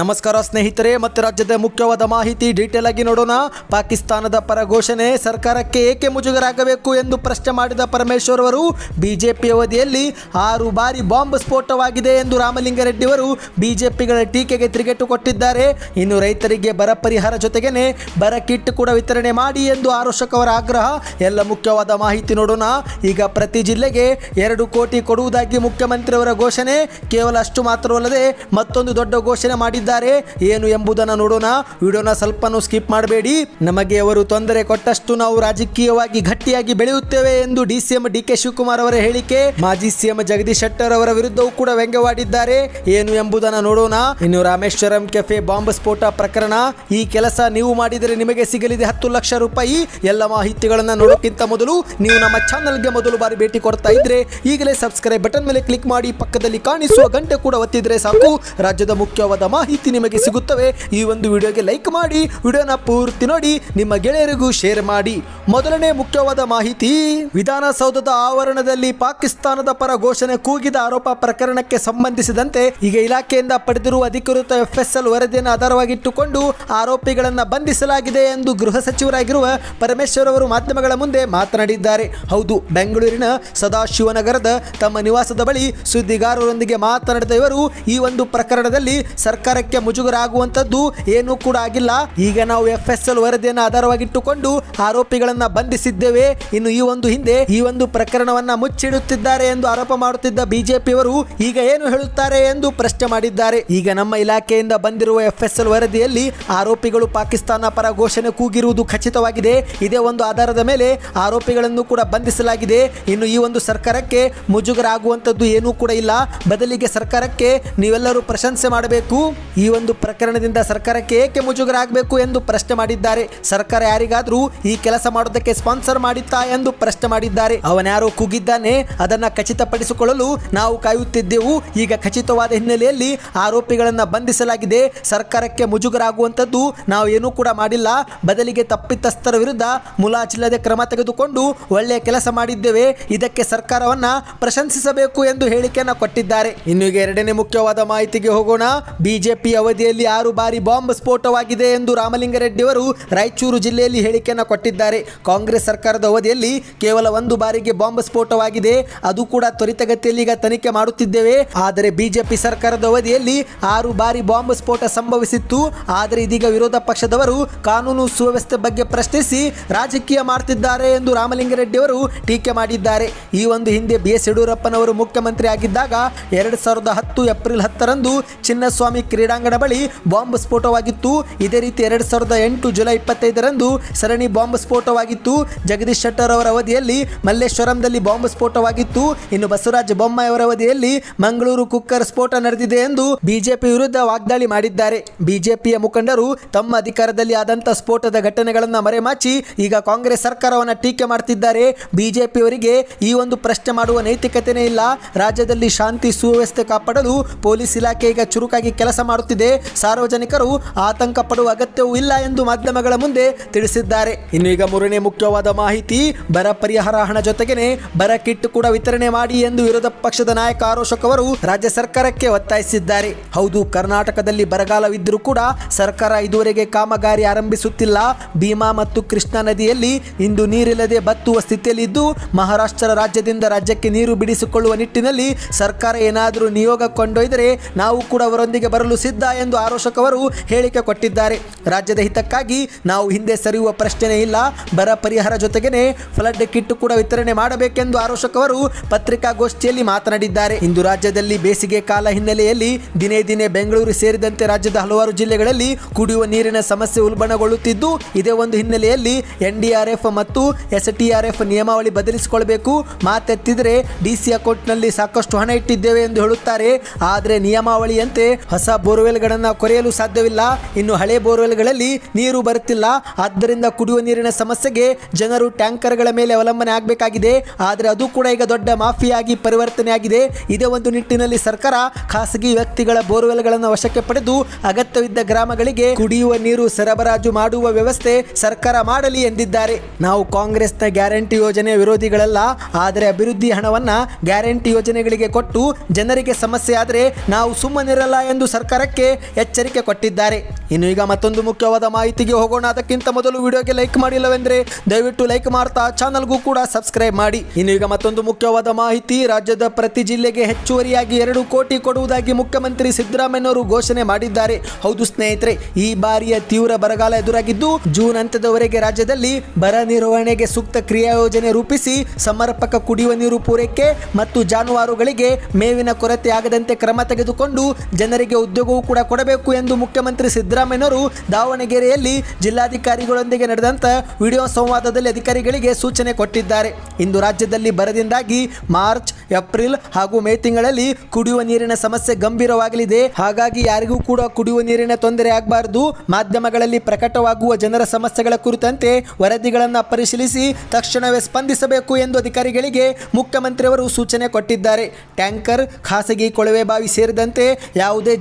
ನಮಸ್ಕಾರ ಸ್ನೇಹಿತರೆ, ಮತ್ತೆ ರಾಜ್ಯದ ಮುಖ್ಯವಾದ ಮಾಹಿತಿ ಡೀಟೇಲ್ ಆಗಿ ನೋಡೋಣ. ಪಾಕಿಸ್ತಾನದ ಪರ ಘೋಷಣೆ, ಸರ್ಕಾರಕ್ಕೆ ಏಕೆ ಮುಜುಗರಾಗಬೇಕು ಎಂದು ಪ್ರಶ್ನೆ ಮಾಡಿದ ಪರಮೇಶ್ವರ್ ಅವರು, ಬಿಜೆಪಿ ಅವಧಿಯಲ್ಲಿ ಆರು ಬಾರಿ ಬಾಂಬ್ ಸ್ಫೋಟವಾಗಿದೆ ಎಂದು ರಾಮಲಿಂಗಾರೆಡ್ಡಿ ಅವರು ಬಿಜೆಪಿಗಳ ಟೀಕೆಗೆ ತಿರುಗೇಟು ಕೊಟ್ಟಿದ್ದಾರೆ. ಇನ್ನು ರೈತರಿಗೆ ಬರ ಪರಿಹಾರ ಜೊತೆಗೇನೆ ಬರ ಕಿಟ್ ಕೂಡ ವಿತರಣೆ ಮಾಡಿ ಎಂದು ಆರೋಷಕವರ ಆಗ್ರಹ. ಎಲ್ಲ ಮುಖ್ಯವಾದ ಮಾಹಿತಿ ನೋಡೋಣ. ಈಗ ಪ್ರತಿ ಜಿಲ್ಲೆಗೆ ಎರಡು ಕೋಟಿ ಕೊಡುವುದಾಗಿ ಮುಖ್ಯಮಂತ್ರಿಯವರ ಘೋಷಣೆ. ಕೇವಲ ಅಷ್ಟು ಮಾತ್ರವಲ್ಲದೆ ಮತ್ತೊಂದು ದೊಡ್ಡ ಘೋಷಣೆ ಮಾಡಿದ್ದಾರೆ. ಏನು ಎಂಬುದನ್ನು ನೋಡೋಣ. ವಿಡಿಯೋನ ಸ್ವಲ್ಪನೂ ಸ್ಕಿಪ್ ಮಾಡಬೇಡಿ. ನಮಗೆ ಅವರು ತೊಂದರೆ ಕೊಟ್ಟಷ್ಟು ನಾವು ರಾಜಕೀಯವಾಗಿ ಗಟ್ಟಿಯಾಗಿ ಬೆಳೆಯುತ್ತೇವೆ ಎಂದು D CM D K Shivakumar ಅವರ ಹೇಳಿಕೆ. ಮಾಜಿ ಸಿಎಂ ಜಗದೀಶ್ ಶೆಟ್ಟರ್ ಅವರ ವಿರುದ್ಧವೂ ಕೂಡ ವ್ಯಂಗ್ಯವಾಡಿದ್ದಾರೆ. ಏನು ಎಂಬುದನ್ನು ನೋಡೋಣ. ಇನ್ನು ರಾಮೇಶ್ವರಂ ಕೆಫೆ ಬಾಂಬ್ ಸ್ಫೋಟ ಪ್ರಕರಣ. ಈ ಕೆಲಸ ನೀವು ಮಾಡಿದರೆ ನಿಮಗೆ ಸಿಗಲಿದೆ ಹತ್ತು ಲಕ್ಷ ರೂಪಾಯಿ. ಎಲ್ಲ ಮಾಹಿತಿಗಳನ್ನು ನೋಡೋಕ್ಕಿಂತ ಮೊದಲು ನೀವು ನಮ್ಮ ಚಾನಲ್ಗೆ ಮೊದಲು ಬಾರಿ ಭೇಟಿ ಕೊಡ್ತಾ ಇದ್ರೆ ಈಗಲೇ ಸಬ್ಸ್ಕ್ರೈಬ್ ಬಟನ್ ಮೇಲೆ ಕ್ಲಿಕ್ ಮಾಡಿ ಪಕ್ಕದಲ್ಲಿ ಕಾಣಿಸುವ ಗಂಟೆ ಕೂಡ ಒತ್ತಿದ್ರೆ ಸಾಕು. ರಾಜ್ಯದ ಮುಖ್ಯವಾದ ಮಾಹಿತಿ ನಿಮಗೆ ಸಿಗುತ್ತವೆ, ಈ ಒಂದು ವಿಡಿಯೋಗೆ ಲೈಕ್ ಮಾಡಿ, ವಿಡಿಯೋನ ಪೂರ್ತಿ ನೋಡಿ, ನಿಮ್ಮ ಗೆಳೆಯರಿಗೂ ಶೇರ್ ಮಾಡಿ. ಮೊದಲನೇ ಮುಖ್ಯವಾದ ಮಾಹಿತಿ, ವಿಧಾನಸೌಧದ ಆವರಣದಲ್ಲಿ ಪಾಕಿಸ್ತಾನದ ಪರ ಘೋಷಣೆ ಕೂಗಿದ ಆರೋಪ ಪ್ರಕರಣಕ್ಕೆ ಸಂಬಂಧಿಸಿದಂತೆ ಈಗ ಇಲಾಖೆಯಿಂದ ಪಡೆದಿರುವ ಅಧಿಕೃತ ಎಫ್ಎಸ್ಎಲ್ ವರದಿಯನ್ನು ಆಧಾರವಾಗಿಟ್ಟುಕೊಂಡು ಆರೋಪಿಗಳನ್ನು ಬಂಧಿಸಲಾಗಿದೆ ಎಂದು ಗೃಹ ಸಚಿವರಾಗಿರುವ ಪರಮೇಶ್ವರ್ ಅವರು ಮಾಧ್ಯಮಗಳ ಮುಂದೆ ಮಾತನಾಡಿದ್ದಾರೆ. ಹೌದು, ಬೆಂಗಳೂರಿನ ಸದಾಶಿವನಗರದ ತಮ್ಮ ನಿವಾಸದ ಬಳಿ ಸುದ್ದಿಗಾರರೊಂದಿಗೆ ಮಾತನಾಡಿದ ಇವರು, ಈ ಒಂದು ಪ್ರಕರಣದಲ್ಲಿ ಸರ್ಕಾರಕ್ಕೆ ಮುಜುಗರ ಆಗುವಂತದ್ದು ಏನೂ ಕೂಡ ಆಗಿಲ್ಲ. ಈಗ ನಾವು ಎಫ್ ಎಸ್ ಎಲ್ ವರದಿಯನ್ನು ಆಧಾರವಾಗಿಟ್ಟುಕೊಂಡು ಆರೋಪಿಗಳನ್ನ ಬಂಧಿಸಿದ್ದೇವೆ. ಇನ್ನು ಈ ಒಂದು ಹಿಂದೆ ಈ ಒಂದು ಪ್ರಕರಣವನ್ನ ಮುಚ್ಚಿಡುತ್ತಿದ್ದಾರೆ ಎಂದು ಆರೋಪ ಮಾಡುತ್ತಿದ್ದ ಬಿಜೆಪಿಯವರು ಈಗ ಏನು ಹೇಳುತ್ತಾರೆ ಎಂದು ಪ್ರಶ್ನೆ ಮಾಡಿದ್ದಾರೆ. ಈಗ ನಮ್ಮ ಇಲಾಖೆಯಿಂದ ಬಂದಿರುವ ಎಫ್ ಎಸ್ ಎಲ್ ವರದಿಯಲ್ಲಿ ಆರೋಪಿಗಳು ಪಾಕಿಸ್ತಾನ ಪರ ಘೋಷಣೆ ಕೂಗಿರುವುದು ಖಚಿತವಾಗಿದೆ. ಇದೇ ಒಂದು ಆಧಾರದ ಮೇಲೆ ಆರೋಪಿಗಳನ್ನು ಕೂಡ ಬಂಧಿಸಲಾಗಿದೆ. ಇನ್ನು ಈ ಒಂದು ಸರ್ಕಾರಕ್ಕೆ ಮುಜುಗರ ಆಗುವಂತದ್ದು ಏನೂ ಕೂಡ ಇಲ್ಲ. ಬದಲಿಗೆ ಸರ್ಕಾರಕ್ಕೆ ನೀವೆಲ್ಲರೂ ಪ್ರಶಂಸೆ ಮಾಡಬೇಕು. ಈ ಒಂದು ಪ್ರಕರಣದಿಂದ ಸರ್ಕಾರಕ್ಕೆ ಏಕೆ ಮುಜುಗರ ಆಗಬೇಕು ಎಂದು ಪ್ರಶ್ನೆ ಮಾಡಿದ್ದಾರೆ. ಸರ್ಕಾರ ಯಾರಿಗಾದರೂ ಈ ಕೆಲಸ ಮಾಡೋದಕ್ಕೆ ಸ್ಪಾನ್ಸರ್ ಮಾಡಿತ್ತಾ ಎಂದು ಪ್ರಶ್ನೆ ಮಾಡಿದ್ದಾರೆ. ಅವನ್ಯಾರೋ ಕೂಗಿದ್ದಾನೆ ಅದನ್ನ ಖಚಿತಪಡಿಸಿಕೊಳ್ಳಲು ನಾವು ಕಾಯುತ್ತಿದ್ದೆವು. ಈಗ ಖಚಿತವಾದ ಹಿನ್ನೆಲೆಯಲ್ಲಿ ಆರೋಪಿಗಳನ್ನು ಬಂಧಿಸಲಾಗಿದೆ. ಸರ್ಕಾರಕ್ಕೆ ಮುಜುಗರ ಆಗುವಂಥದ್ದು ನಾವು ಏನೂ ಕೂಡ ಮಾಡಿಲ್ಲ. ಬದಲಿಗೆ ತಪ್ಪಿತಸ್ಥರ ವಿರುದ್ಧ ಮುಲಾಜಿಲ್ಲದೆ ಕ್ರಮ ತೆಗೆದುಕೊಂಡು ಒಳ್ಳೆಯ ಕೆಲಸ ಮಾಡಿದ್ದೇವೆ. ಇದಕ್ಕೆ ಸರ್ಕಾರವನ್ನ ಪ್ರಶಂಸಿಸಬೇಕು ಎಂದು ಹೇಳಿಕೆಯನ್ನು ಕೊಟ್ಟಿದ್ದಾರೆ. ಇನ್ನು ಎರಡನೇ ಮುಖ್ಯವಾದ ಮಾಹಿತಿಗೆ ಹೋಗೋಣ. ಬಿಜೆಪಿ ಅವಧಿಯಲ್ಲಿ ಆರು ಬಾರಿ ಬಾಂಬ್ ಸ್ಫೋಟವಾಗಿದೆ ಎಂದು ರಾಮಲಿಂಗಾರೆಡ್ಡಿ ಅವರು ರಾಯಚೂರು ಜಿಲ್ಲೆಯಲ್ಲಿ ಹೇಳಿಕೆಯನ್ನು ಕೊಟ್ಟಿದ್ದಾರೆ. ಕಾಂಗ್ರೆಸ್ ಸರ್ಕಾರದ ಅವಧಿಯಲ್ಲಿ ಕೇವಲ ಒಂದು ಬಾರಿಗೆ ಬಾಂಬ್ ಸ್ಫೋಟವಾಗಿದೆ. ಅದು ಕೂಡ ತ್ವರಿತಗತಿಯಲ್ಲಿ ಈಗ ತನಿಖೆ ಮಾಡುತ್ತಿದ್ದೇವೆ. ಆದರೆ ಬಿಜೆಪಿ ಸರ್ಕಾರದ ಅವಧಿಯಲ್ಲಿ ಆರು ಬಾರಿ ಬಾಂಬ್ ಸ್ಫೋಟ ಸಂಭವಿಸಿತ್ತು. ಆದರೆ ಇದೀಗ ವಿರೋಧ ಪಕ್ಷದವರು ಕಾನೂನು ಸುವ್ಯವಸ್ಥೆ ಬಗ್ಗೆ ಪ್ರಶ್ನಿಸಿ ರಾಜಕೀಯ ಮಾಡ್ತಿದ್ದಾರೆ ಎಂದು ರಾಮಲಿಂಗರೆಡ್ಡಿ ಅವರು ಟೀಕೆ ಮಾಡಿದ್ದಾರೆ. ಈ ಒಂದು ಹಿಂದೆ ಬಿ ಎಸ್ ಯಡಿಯೂರಪ್ಪನವರು ಮುಖ್ಯಮಂತ್ರಿ ಆಗಿದ್ದಾಗ ಎರಡು ಸಾವಿರದ ಹತ್ತು ಏಪ್ರಿಲ್ ಹತ್ತರಂದು ಚಿನ್ನಸ್ವಾಮಿ ಕ್ರೀಡಾಂಗಣ ಬಳಿ ಬಾಂಬ್ ಸ್ಫೋಟವಾಗಿತ್ತು. ಇದೇ ರೀತಿ ಎರಡು ಸಾವಿರದ ಎಂಟು ಜುಲೈ ಇಪ್ಪತ್ತೈದರಂದು ಸರಣಿ ಬಾಂಬ್ ಸ್ಫೋಟವಾಗಿತ್ತು. ಜಗದೀಶ್ ಶೆಟ್ಟರ್ ಅವರ ಅವಧಿಯಲ್ಲಿ ಮಲ್ಲೇಶ್ವರಂದಲ್ಲಿ ಬಾಂಬ್ ಸ್ಫೋಟವಾಗಿತ್ತು. ಇನ್ನು ಬಸವರಾಜ ಬೊಮ್ಮಾಯಿ ಅವಧಿಯಲ್ಲಿ ಮಂಗಳೂರು ಕುಕ್ಕರ್ ಸ್ಫೋಟ ನಡೆದಿದೆ ಎಂದು ಬಿಜೆಪಿ ವಿರುದ್ಧ ವಾಗ್ದಾಳಿ ಮಾಡಿದ್ದಾರೆ. ಬಿಜೆಪಿಯ ಮುಖಂಡರು ತಮ್ಮ ಅಧಿಕಾರದಲ್ಲಿ ಆದಂತಹ ಸ್ಫೋಟದ ಘಟನೆಗಳನ್ನು ಮರೆಮಾಚಿ ಈಗ ಕಾಂಗ್ರೆಸ್ ಸರ್ಕಾರವನ್ನು ಟೀಕೆ ಮಾಡ್ತಿದ್ದಾರೆ. ಬಿಜೆಪಿಯವರಿಗೆ ಈ ಒಂದು ಪ್ರಶ್ನೆ ಮಾಡುವ ನೈತಿಕತೆನೇ ಇಲ್ಲ. ರಾಜ್ಯದಲ್ಲಿ ಶಾಂತಿ ಸುವ್ಯವಸ್ಥೆ ಕಾಪಾಡಲು ಪೊಲೀಸ್ ಇಲಾಖೆ ಈಗ ಚುರುಕಾಗಿ ಕೆಲಸ ಮಾಡುತ್ತಿದೆ. ಸಾರ್ವಜನಿಕರು ಆತಂಕ ಪಡುವ ಅಗತ್ಯವೂ ಇಲ್ಲ ಎಂದು ಮಾಧ್ಯಮಗಳ ಮುಂದೆ ತಿಳಿಸಿದ್ದಾರೆ. ಇನ್ನು ಈಗ ಮೂರನೇ ಮುಖ್ಯವಾದ ಮಾಹಿತಿ, ಬರ ಪರಿಹಾರ ಹಣ ಜೊತೆಗೇನೆ ಬರ ಕಿಟ್ ಕೂಡ ವಿತರಣೆ ಮಾಡಿ ಎಂದು ವಿರೋಧ ಪಕ್ಷದ ನಾಯಕ ಆರೋಶಕ್ ಅವರು ರಾಜ್ಯ ಸರ್ಕಾರಕ್ಕೆ ಒತ್ತಾಯಿಸಿದ್ದಾರೆ. ಹೌದು, ಕರ್ನಾಟಕದಲ್ಲಿ ಬರಗಾಲವಿದ್ದರೂ ಕೂಡ ಸರ್ಕಾರ ಇದುವರೆಗೆ ಕಾಮಗಾರಿ ಆರಂಭಿಸುತ್ತಿಲ್ಲ. ಭೀಮಾ ಮತ್ತು ಕೃಷ್ಣಾ ನದಿಯಲ್ಲಿ ಇಂದು ನೀರಿಲ್ಲದೆ ಬತ್ತುವ ಸ್ಥಿತಿಯಲ್ಲಿದ್ದು, ಮಹಾರಾಷ್ಟ್ರ ರಾಜ್ಯದಿಂದ ರಾಜ್ಯಕ್ಕೆ ನೀರು ಬಿಡಿಸಿಕೊಳ್ಳುವ ನಿಟ್ಟಿನಲ್ಲಿ ಸರ್ಕಾರ ಏನಾದರೂ ನಿಯೋಗ ಕೊಂಡೊಯ್ದರೆ ನಾವು ಕೂಡ ಅವರೊಂದಿಗೆ ಬರಲು ಎಂದು ಆರೋಷಕ್ ಹೇಳಿಕೆ ಕೊಟ್ಟಿದ್ದಾರೆ. ರಾಜ್ಯದ ಹಿತಕ್ಕಾಗಿ ನಾವು ಹಿಂದೆ ಸರಿಯುವ ಪ್ರಶ್ನೆ ಇಲ್ಲ. ಬರ ಪರಿಹಾರ ಜೊತೆಗೇನೆ ಫ್ಲಡ್ ಕಿಟ್ ಕೂಡ ವಿತರಣೆ ಮಾಡಬೇಕೆಂದು ಆರೋಷಕ್ ಅವರು ಪತ್ರಿಕಾಗೋಷ್ಠಿಯಲ್ಲಿ ಮಾತನಾಡಿದ್ದಾರೆ. ಇಂದು ರಾಜ್ಯದಲ್ಲಿ ಬೇಸಿಗೆ ಕಾಲ ಹಿನ್ನೆಲೆಯಲ್ಲಿ ದಿನೇ ದಿನೇ ಬೆಂಗಳೂರು ಸೇರಿದಂತೆ ರಾಜ್ಯದ ಹಲವಾರು ಜಿಲ್ಲೆಗಳಲ್ಲಿ ಕುಡಿಯುವ ನೀರಿನ ಸಮಸ್ಯೆ ಉಲ್ಬಣಗೊಳ್ಳುತ್ತಿದ್ದು, ಇದೇ ಒಂದು ಹಿನ್ನೆಲೆಯಲ್ಲಿ ಎನ್ಡಿಆರ್ಎಫ್ ಮತ್ತು ಎಸ್ಟಿಆರ್ಎಫ್ ನಿಯಮಾವಳಿ ಬದಲಿಸಿಕೊಳ್ಳಬೇಕು. ಮಾತೆತ್ತಿದ್ರೆ ಡಿಸಿ ಅಕೌಂಟ್ನಲ್ಲಿ ಸಾಕಷ್ಟು ಹಣ ಇಟ್ಟಿದ್ದೇವೆ ಎಂದು ಹೇಳುತ್ತಾರೆ. ಆದರೆ ನಿಯಮಾವಳಿಯಂತೆ ಹೊಸ ಬೋರ್ವೆಲ್ಗಳನ್ನು ಕೊರೆಯಲು ಸಾಧ್ಯವಿಲ್ಲ. ಇನ್ನು ಹಳೆ ಬೋರ್ವೆಲ್ಗಳಲ್ಲಿ ನೀರು ಬರುತ್ತಿಲ್ಲ. ಆದ್ದರಿಂದ ಕುಡಿಯುವ ನೀರಿನ ಸಮಸ್ಯೆಗೆ ಜನರು ಟ್ಯಾಂಕರ್ಗಳ ಮೇಲೆ ಅವಲಂಬನೆ ಆಗಬೇಕಾಗಿದೆ. ಆದರೆ ಅದು ಕೂಡ ಈಗ ದೊಡ್ಡ ಮಾಫಿಯಾಗಿ ಪರಿವರ್ತನೆಯಾಗಿದೆ. ಇದೇ ಒಂದು ನಿಟ್ಟಿನಲ್ಲಿ ಸರ್ಕಾರ ಖಾಸಗಿ ವ್ಯಕ್ತಿಗಳ ಬೋರ್ವೆಲ್ಗಳನ್ನು ವಶಕ್ಕೆ ಪಡೆದು ಅಗತ್ಯವಿದ್ದ ಗ್ರಾಮಗಳಿಗೆ ಕುಡಿಯುವ ನೀರು ಸರಬರಾಜು ಮಾಡುವ ವ್ಯವಸ್ಥೆ ಸರ್ಕಾರ ಮಾಡಲಿ ಎಂದಿದ್ದಾರೆ. ನಾವು ಕಾಂಗ್ರೆಸ್ನ ಗ್ಯಾರಂಟಿ ಯೋಜನೆ ವಿರೋಧಿಗಳಲ್ಲ. ಆದರೆ ಅಭಿವೃದ್ಧಿ ಹಣವನ್ನ ಗ್ಯಾರಂಟಿ ಯೋಜನೆಗಳಿಗೆ ಕೊಟ್ಟು ಜನರಿಗೆ ಸಮಸ್ಯೆ ಆದರೆ ನಾವು ಸುಮ್ಮನಿರಲ್ಲ ಎಂದು ಸರ್ಕಾರಕ್ಕೆ ಸರ್ಕಾರಕ್ಕೆ ಎಚ್ಚರಿಕೆ ಕೊಟ್ಟಿದ್ದಾರೆ. ಇನ್ನು ಈಗ ಮತ್ತೊಂದು ಮುಖ್ಯವಾದ ಮಾಹಿತಿಗೆ ಹೋಗೋಣ. ಅದಕ್ಕಿಂತ ಮೊದಲು ವಿಡಿಯೋಗೆ ಲೈಕ್ ಮಾಡಿಲ್ಲವೆಂದರೆ ದಯವಿಟ್ಟು ಲೈಕ್ ಮಾಡ್ತಾ ಚಾನಲ್ಗೂ ಕೂಡ ಸಬ್ಸ್ಕ್ರೈಬ್ ಮಾಡಿ. ಇನ್ನು ಈಗ ಮತ್ತೊಂದು ಮುಖ್ಯವಾದ ಮಾಹಿತಿ. ರಾಜ್ಯದ ಪ್ರತಿ ಜಿಲ್ಲೆಗೆ ಹೆಚ್ಚುವರಿಯಾಗಿ ಎರಡು ಕೋಟಿ ಕೊಡುವುದಾಗಿ ಮುಖ್ಯಮಂತ್ರಿ ಸಿದ್ದರಾಮಯ್ಯನವರು ಘೋಷಣೆ ಮಾಡಿದ್ದಾರೆ. ಹೌದು ಸ್ನೇಹಿತರೆ, ಈ ಬಾರಿಯ ತೀವ್ರ ಬರಗಾಲ ಎದುರಾಗಿದ್ದು ಜೂನ್ ಅಂತ್ಯದವರೆಗೆ ರಾಜ್ಯದಲ್ಲಿ ಬರ ನಿರ್ವಹಣೆಗೆ ಸೂಕ್ತ ಕ್ರಿಯಾ ಯೋಜನೆ ರೂಪಿಸಿ ಸಮರ್ಪಕ ಕುಡಿಯುವ ನೀರು ಪೂರೈಕೆ ಮತ್ತು ಜಾನುವಾರುಗಳಿಗೆ ಮೇವಿನ ಕೊರತೆ ಆಗದಂತೆ ಕ್ರಮ ತೆಗೆದುಕೊಂಡು ಜನರಿಗೆ ಉದ್ಯೋಗವೂ ಕೂಡ ಕೊಡಬೇಕು ಎಂದು ಮುಖ್ಯಮಂತ್ರಿ ಸಿದ್ದರಾಮಯ್ಯನವರು ದಾವಣಗೆರೆಯಲ್ಲಿ ಜಿಲ್ಲಾಧಿಕಾರಿಗಳೊಂದಿಗೆ ನಡೆದಂತ ವಿಡಿಯೋ ಸಂವಾದದಲ್ಲಿ ಅಧಿಕಾರಿಗಳಿಗೆ ಸೂಚನೆ ಕೊಟ್ಟಿದ್ದಾರೆ. ಇಂದು ರಾಜ್ಯದಲ್ಲಿ ಬರದಿಂದಾಗಿ ಮಾರ್ಚ್, ಏಪ್ರಿಲ್ ಹಾಗೂ ಮೇ ತಿಂಗಳಲ್ಲಿ ಕುಡಿಯುವ ನೀರಿನ ಸಮಸ್ಯೆ ಗಂಭೀರವಾಗಲಿದೆ. ಹಾಗಾಗಿ ಯಾರಿಗೂ ಕೂಡ ಕುಡಿಯುವ ನೀರಿನ ತೊಂದರೆ ಆಗಬಾರದು. ಮಾಧ್ಯಮಗಳಲ್ಲಿ ಪ್ರಕಟವಾಗುವ ಜನರ ಸಮಸ್ಯೆಗಳ ಕುರಿತಂತೆ ವರದಿಗಳನ್ನು ಪರಿಶೀಲಿಸಿ ತಕ್ಷಣವೇ ಸ್ಪಂದಿಸಬೇಕು ಎಂದು ಅಧಿಕಾರಿಗಳಿಗೆ ಮುಖ್ಯಮಂತ್ರಿಯವರು ಸೂಚನೆ ಕೊಟ್ಟಿದ್ದಾರೆ. ಟ್ಯಾಂಕರ್, ಖಾಸಗಿ ಕೊಳವೆ ಬಾವಿ ಸೇರಿದಂತೆ ಯಾವುದೇ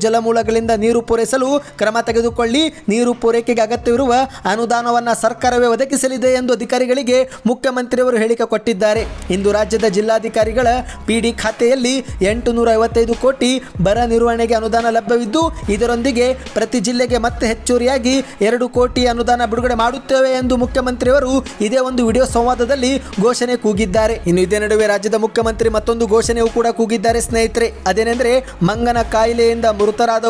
ಜಲಮೂಲಗಳಿಂದ ನೀರು ಪೂರೈಸಲು ಕ್ರಮ ತೆಗೆದುಕೊಳ್ಳಿ. ನೀರು ಪೂರೈಕೆಗೆ ಅಗತ್ಯವಿರುವ ಅನುದಾನವನ್ನು ಸರ್ಕಾರವೇ ಒದಗಿಸಲಿದೆ ಎಂದು ಅಧಿಕಾರಿಗಳಿಗೆ ಮುಖ್ಯಮಂತ್ರಿಯವರು ಹೇಳಿಕೆ ಕೊಟ್ಟಿದ್ದಾರೆ. ಇಂದು ರಾಜ್ಯದ ಜಿಲ್ಲಾಧಿಕಾರಿಗಳ ಪಿಡಿ ಖಾತೆಯಲ್ಲಿ ಎಂಟು ಐವತ್ತೈದು ಕೋಟಿ ಬರ ನಿರ್ವಹಣೆಗೆ ಅನುದಾನ ಲಭ್ಯವಿದ್ದು, ಇದರೊಂದಿಗೆ ಪ್ರತಿ ಜಿಲ್ಲೆಗೆ ಮತ್ತೆ ಹೆಚ್ಚುವರಿಯಾಗಿ ಎರಡು ಕೋಟಿ ಅನುದಾನ ಬಿಡುಗಡೆ ಮಾಡುತ್ತೇವೆ ಎಂದು ಮುಖ್ಯಮಂತ್ರಿಯವರು ಇದೇ ಒಂದು ವಿಡಿಯೋ ಸಂವಾದದಲ್ಲಿ ಘೋಷಣೆ ಕೂಗಿದ್ದಾರೆ. ಇನ್ನು ಇದೇ ನಡುವೆ ರಾಜ್ಯದ ಮುಖ್ಯಮಂತ್ರಿ ಮತ್ತೊಂದು ಘೋಷಣೆಯೂ ಕೂಡ ಕೂಗಿದ್ದಾರೆ ಸ್ನೇಹಿತರೆ. ಅದೇನೆಂದರೆ, ಮಂಗನ ಕಾಯಿಲೆಯಿಂದ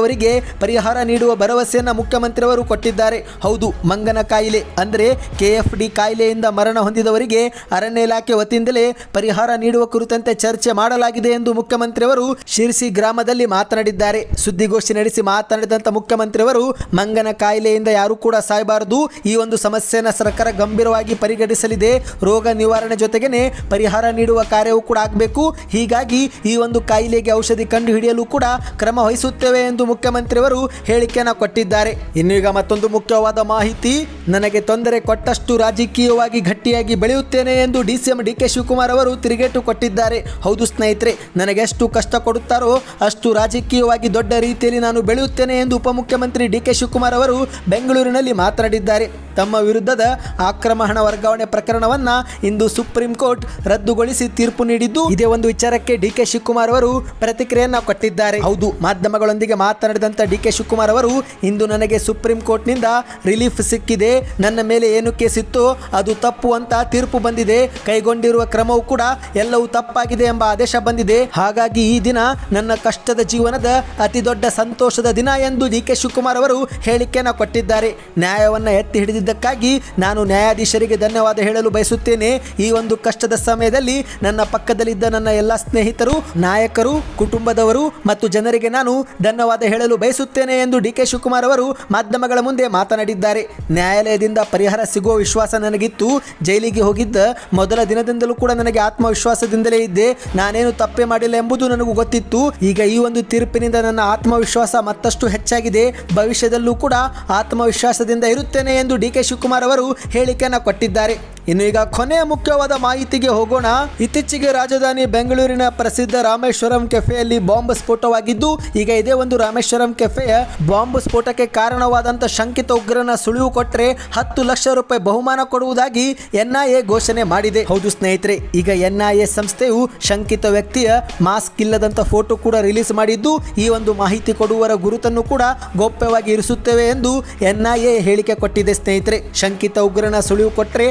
ಮೃತರಾದವರಿಗೆ ಪರಿಹಾರ ನೀಡುವ ಭರವಸೆಯನ್ನು ಮುಖ್ಯಮಂತ್ರಿಯವರು ಕೊಟ್ಟಿದ್ದಾರೆ. ಹೌದು, ಮಂಗನ ಕಾಯಿಲೆ. ಅಂದರೆ ಕೆಎಫ್ಡಿ ಕಾಯಿಲೆಯಿಂದ ಮರಣ ಹೊಂದಿದವರಿಗೆ ಅರಣ್ಯ ಇಲಾಖೆ ವತಿಯಿಂದಲೇ ಪರಿಹಾರ ನೀಡುವ ಕುರಿತಂತೆ ಚರ್ಚೆ ಮಾಡಲಾಗಿದೆ ಎಂದು ಮುಖ್ಯಮಂತ್ರಿಯವರು ಶಿರ್ಸಿ ಗ್ರಾಮದಲ್ಲಿ ಮಾತನಾಡಿದ್ದಾರೆ. ಸುದ್ದಿಗೋಷ್ಠಿ ನಡೆಸಿ ಮಾತನಾಡಿದಂಥ ಮುಖ್ಯಮಂತ್ರಿಯವರು, ಮಂಗನ ಕಾಯಿಲೆಯಿಂದ ಯಾರು ಕೂಡ ಸಾಯಬಾರದು. ಈ ಒಂದು ಸಮಸ್ಯೆಯನ್ನು ಸರ್ಕಾರ ಗಂಭೀರವಾಗಿ ಪರಿಗಣಿಸಲಿದೆ. ರೋಗ ನಿವಾರಣೆ ಜೊತೆಗೇನೆ ಪರಿಹಾರ ನೀಡುವ ಕಾರ್ಯವೂ ಕೂಡ ಆಗಬೇಕು. ಹೀಗಾಗಿ ಈ ಒಂದು ಕಾಯಿಲೆಗೆ ಔಷಧಿ ಕಂಡುಹಿಡಿಯಲು ಕೂಡ ಕ್ರಮ ವಹಿಸುತ್ತೇವೆ ಎಂದು ಮುಖ್ಯಮಂತ್ರಿಯವರು ಹೇಳಿಕೆಯನ್ನು ಕೊಟ್ಟಿದ್ದಾರೆ. ಇನ್ನು ಈಗ ಮತ್ತೊಂದು ಮುಖ್ಯವಾದ ಮಾಹಿತಿ, ನನಗೆ ತೊಂದರೆ ಕೊಟ್ಟಷ್ಟು ರಾಜಕೀಯವಾಗಿ ಗಟ್ಟಿಯಾಗಿ ಬೆಳೆಯುತ್ತೇನೆ ಎಂದು ಡಿಸಿಎಂ ಡಿ ಕೆ ಶಿವಕುಮಾರ್ ಅವರು ತಿರುಗೇಟು ಕೊಟ್ಟಿದ್ದಾರೆ. ಹೌದು ಸ್ನೇಹಿತರೆ ನನಗೆಷ್ಟು ಕಷ್ಟ ಕೊಡುತ್ತಾರೋ ಅಷ್ಟು ರಾಜಕೀಯವಾಗಿ ದೊಡ್ಡ ರೀತಿಯಲ್ಲಿ ನಾನು ಬೆಳೆಯುತ್ತೇನೆ ಎಂದು ಉಪಮುಖ್ಯಮಂತ್ರಿ ಡಿ ಕೆ ಶಿವಕುಮಾರ್ ಅವರು ಬೆಂಗಳೂರಿನಲ್ಲಿ ಮಾತನಾಡಿದ್ದಾರೆ. ತಮ್ಮ ವಿರುದ್ಧದ ಆಕ್ರಮ ಹಣ ವರ್ಗಾವಣೆ ಪ್ರಕರಣವನ್ನ ಇಂದು ಸುಪ್ರೀಂ ಕೋರ್ಟ್ ರದ್ದುಗೊಳಿಸಿ ತೀರ್ಪು ನೀಡಿದ್ದು, ಇದೇ ಒಂದು ವಿಚಾರಕ್ಕೆ ಡಿ ಕೆ ಶಿವಕುಮಾರ್ ಅವರು ಪ್ರತಿಕ್ರಿಯೆಯನ್ನು ಕೊಟ್ಟಿದ್ದಾರೆ. ಹೌದು, ಮಾಧ್ಯಮಗಳೊಂದಿಗೆ ಮಾತನಾಡಿದಂತ ಡಿ ಕೆ ಶಿವಕುಮಾರ್ ಅವರು, ಇಂದು ನನಗೆ ಸುಪ್ರೀಂ ಕೋರ್ಟ್ನಿಂದ ರಿಲೀಫ್ ಸಿಕ್ಕಿದೆ. ನನ್ನ ಮೇಲೆ ಏನು ಕೇಸ್ ಇತ್ತು ಅದು ತಪ್ಪು ಅಂತ ತೀರ್ಪು ಬಂದಿದೆ. ಕೈಗೊಂಡಿರುವ ಕ್ರಮವು ಕೂಡ ಎಲ್ಲವೂ ತಪ್ಪಾಗಿದೆ ಎಂಬ ಆದೇಶ ಬಂದಿದೆ. ಹಾಗಾಗಿ ಈ ದಿನ ನನ್ನ ಕಷ್ಟದ ಜೀವನದ ಅತಿ ದೊಡ್ಡ ಸಂತೋಷದ ದಿನ ಎಂದು ಡಿ ಕೆ ಶಿವಕುಮಾರ್ ಅವರು ಹೇಳಿಕೆಯನ್ನು ಕೊಟ್ಟಿದ್ದಾರೆ. ನ್ಯಾಯವನ್ನು ಎತ್ತಿ ಹಿಡಿದಿದ್ದಕ್ಕಾಗಿ ನಾನು ನ್ಯಾಯಾಧೀಶರಿಗೆ ಧನ್ಯವಾದ ಹೇಳಲು ಬಯಸುತ್ತೇನೆ. ಈ ಒಂದು ಕಷ್ಟದ ಸಮಯದಲ್ಲಿ ನನ್ನ ಪಕ್ಕದಲ್ಲಿದ್ದ ನನ್ನ ಎಲ್ಲ ಸ್ನೇಹಿತರು, ನಾಯಕರು, ಕುಟುಂಬದವರು ಮತ್ತು ಜನರಿಗೆ ನಾನು ಧನ್ಯವಾದ ಹೇಳಲು ಬಯಸುತ್ತೇನೆ ಎಂದು ಡಿ ಕೆ ಶಿವಕುಮಾರ್ ಅವರು ಮಾಧ್ಯಮಗಳ ಮುಂದೆ ಮಾತನಾಡಿದ್ದಾರೆ. ನ್ಯಾಯಾಲಯದಿಂದ ಪರಿಹಾರ ಸಿಗುವ ವಿಶ್ವಾಸ ನನಗಿತ್ತು. ಜೈಲಿಗೆ ಹೋಗಿದ್ದ ಮೊದಲ ದಿನದಿಂದಲೂ ಕೂಡ ನನಗೆ ಆತ್ಮವಿಶ್ವಾಸದಿಂದಲೇ ಇದ್ದೆ. ನಾನೇನು ತಪ್ಪೇ ಮಾಡಿಲ್ಲ ಎಂಬುದು ನನಗೂ ಗೊತ್ತಿತ್ತು. ಈಗ ಈ ಒಂದು ತೀರ್ಪಿನಿಂದ ನನ್ನ ಆತ್ಮವಿಶ್ವಾಸ ಮತ್ತಷ್ಟು ಹೆಚ್ಚಾಗಿದೆ. ಭವಿಷ್ಯದಲ್ಲೂ ಕೂಡ ಆತ್ಮವಿಶ್ವಾಸದಿಂದ ಇರುತ್ತೇನೆ ಎಂದು ಡಿ ಕೆ ಶಿವಕುಮಾರ್ ಅವರು ಹೇಳಿಕೆಯನ್ನು ಕೊಟ್ಟಿದ್ದಾರೆ. ಇನ್ನು ಈಗ ಕೊನೆಯ ಮುಖ್ಯವಾದ ಮಾಹಿತಿಗೆ ಹೋಗೋಣ. ಇತ್ತೀಚೆಗೆ ರಾಜಧಾನಿ ಬೆಂಗಳೂರಿನ ಪ್ರಸಿದ್ಧ ರಾಮೇಶ್ವರಂ ಕೆಫೆಯಲ್ಲಿ ಬಾಂಬ್ ಸ್ಫೋಟವಾಗಿದ್ದು, ಈಗ ಇದೇ ಒಂದು ರಾಮೇಶ್ವರಂ ಕೆಫೆಯ ಬಾಂಬ್ ಸ್ಫೋಟಕ್ಕೆ ಕಾರಣವಾದಂತ ಶಂಕಿತ ಉಗ್ರನ ಸುಳಿವು ಕೊಟ್ಟರೆ ಹತ್ತು ಲಕ್ಷ ರೂಪಾಯಿ ಬಹುಮಾನ ಕೊಡುವುದಾಗಿ ಎನ್ಐಎ ಘೋಷಣೆ ಮಾಡಿದೆ. ಹೌದು ಸ್ನೇಹಿತರೆ, ಈಗ ಎನ್ಐಎ ಸಂಸ್ಥೆಯು ಶಂಕಿತ ವ್ಯಕ್ತಿಯ ಮಾಸ್ಕ್ ಇಲ್ಲದಂತ ಫೋಟೋ ಕೂಡ ರಿಲೀಸ್ ಮಾಡಿದ್ದು, ಈ ಒಂದು ಮಾಹಿತಿ ಕೊಡುವರ ಗುರುತನ್ನು ಕೂಡ ಗೌಪ್ಯವಾಗಿ ಇರಿಸುತ್ತೇವೆ ಎಂದು ಎನ್ಐಎ ಹೇಳಿಕೆ ಕೊಟ್ಟಿದೆ ಸ್ನೇಹಿತರೆ. ಶಂಕಿತ ಉಗ್ರನ ಸುಳಿವು ಕೊಟ್ಟರೆ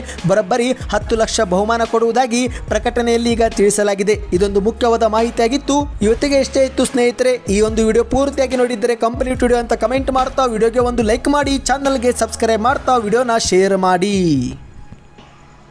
ಬರೋಬ್ಬರಿ ಹತ್ತು ಲಕ್ಷ ಬಹುಮಾನ ಕೊಡುವುದಾಗಿ ಪ್ರಕಟಣೆಯಲ್ಲಿ ಈಗ ತಿಳಿಸಲಾಗಿದೆ. ಇದೊಂದು ಮುಖ್ಯವಾದ ಮಾಹಿತಿಯಾಗಿತ್ತು. ಇವತ್ತಿಗೆ ಎಷ್ಟೇ ಇತ್ತು ಸ್ನೇಹಿತರೆ, ಈ ಒಂದು ವಿಡಿಯೋ ಪೂರ್ತಿಯಾಗಿ ನೋಡಿದ್ರೆ ಕಂಪ್ಲೀಟ್ ವಿಡಿಯೋ ಅಂತ ಕಮೆಂಟ್ ಮಾಡ್ತಾ, ವಿಡಿಯೋಗೆ ಒಂದು ಲೈಕ್ ಮಾಡಿ, ಚಾನಲ್ಗೆ ಸಬ್ಸ್ಕ್ರೈಬ್ ಮಾಡ್ತಾ, ವಿಡಿಯೋನ ಶೇರ್ ಮಾಡಿ.